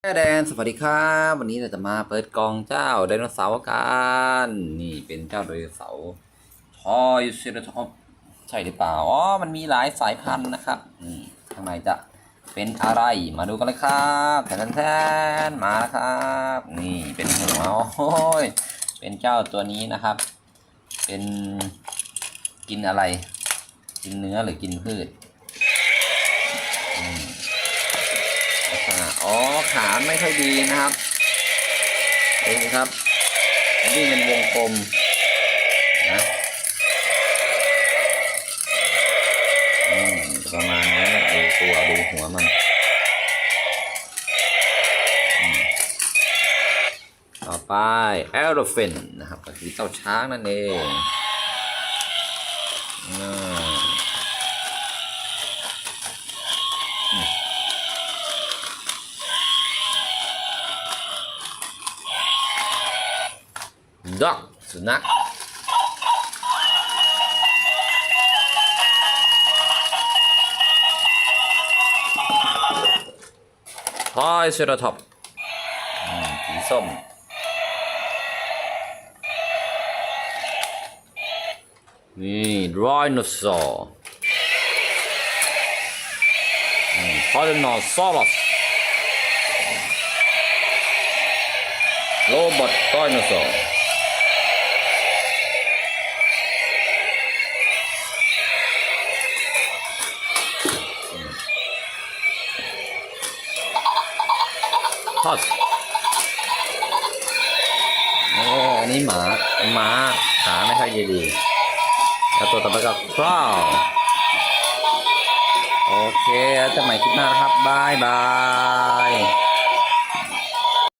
แดนสวัสดีครับ วันนี้เราจะมาเปิดกล่องเจ้าไดโนเสาร์กันนี่เป็นเจ้าไดโนเสาร์ทอยเซราทอปใช่หรือเปล่าอ๋อมันมีหลายสายพันธุ์นะครับนี่ข้างในจะเป็นอะไรมาดูกันเลยครับแทนแทนมาแล้วครับ นี่เป็นหัวโอ้ยเป็นเจ้าตัวนี้นะครับ เป็นกินอะไร กินเนื้อหรือกินพืช อ๋อขาไม่ค่อยดีนะครับเองครับนี่เป็นวงกลมนะประมาณนี้ดูตัวดูหัวมันต่อไป elephant นะครับก็คือเจ้าช้างนั่นเอง ด็อกสุนัขทอยเซราท็อปสีส้มนี่ไรโนเสาร์ทอยนอซอรัสโรบอททอยนอเสาร์ ทอดโอ้อันนี้หมาหมาขาไม่ค่อยดีดีแล้วตัวต่อไปก็คราวโอเคแล้วจะใหม่คลิปหน้านะครับบายบาย